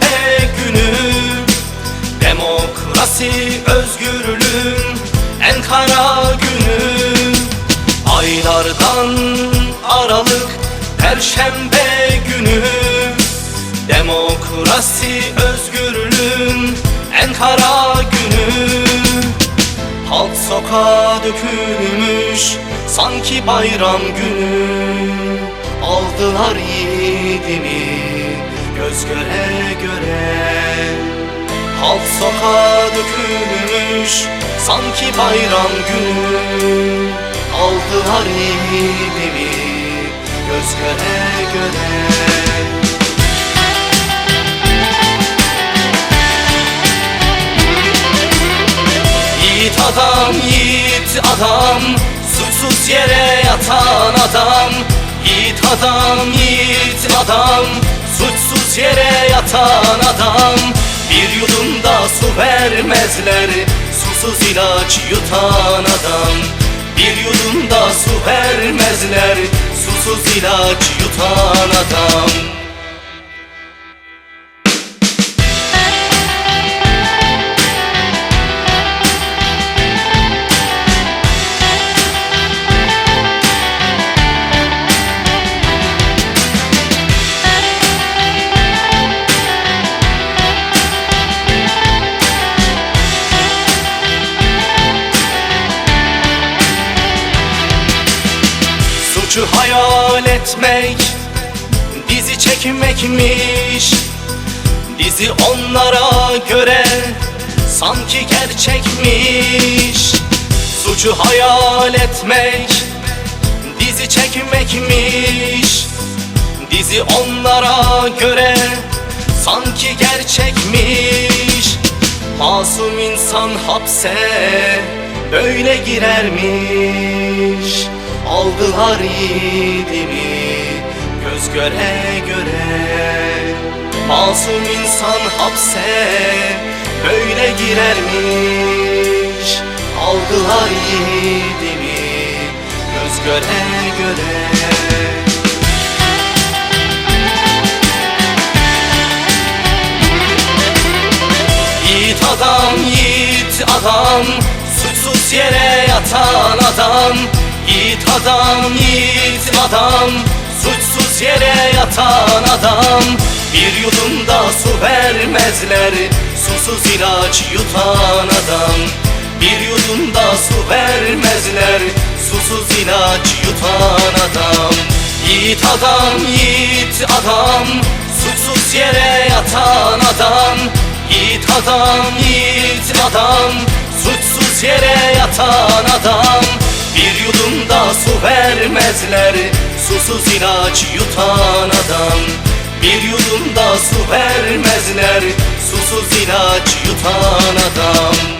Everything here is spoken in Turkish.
pembe günü. Demokrasi özgürlüğün en kara günü. Aylardan aralık perşembe günü. Demokrasi özgürlüğün en kara günü. Halk sokağa dökülmüş sanki bayram günü. Aldılar yiğidimi göz göre göre. Halk sokağa dökülmüş sanki bayram günü. Aldılar yiğidimi göz göre göre. Yiğit adam, yiğit adam Suçsuz yere yatan adam. Yiğit adam, yiğit adam yere yatan adam. Bir yudumda su vermezler Susuz ilaç yutan adam. Bir yudumda su vermezler Susuz ilaç yutan adam Suçu hayal etmek Dizi çekmekmiş. Dizi onlara göre Sanki gerçekmiş. Suçu hayal etmek Dizi çekmekmiş. Dizi onlara göre Sanki gerçekmiş. Masum insan hapse Böyle girermiş Aldılar yiğidimi Göz göre göre. Masum insan hapse Böyle girermiş. Aldılar yiğidimi Göz göre göre. Yiğit adam, yiğit adam Suçsuz yere yatan adam Yiğit adam, yiğit adam Suçsuz yere yatan adam. Bir yudumda su vermezler Susuz ilaç yutan adam. Bir yudumda su vermezler Susuz ilaç yutan adam. Yiğit adam, yiğit adam Suçsuz yere yatan adam. Yiğit adam, yiğit adam Suçsuz yere yatan adam vermezler Susuz ilaç yutan adam. Bir yudumda su vermezler Susuz ilaç yutan adam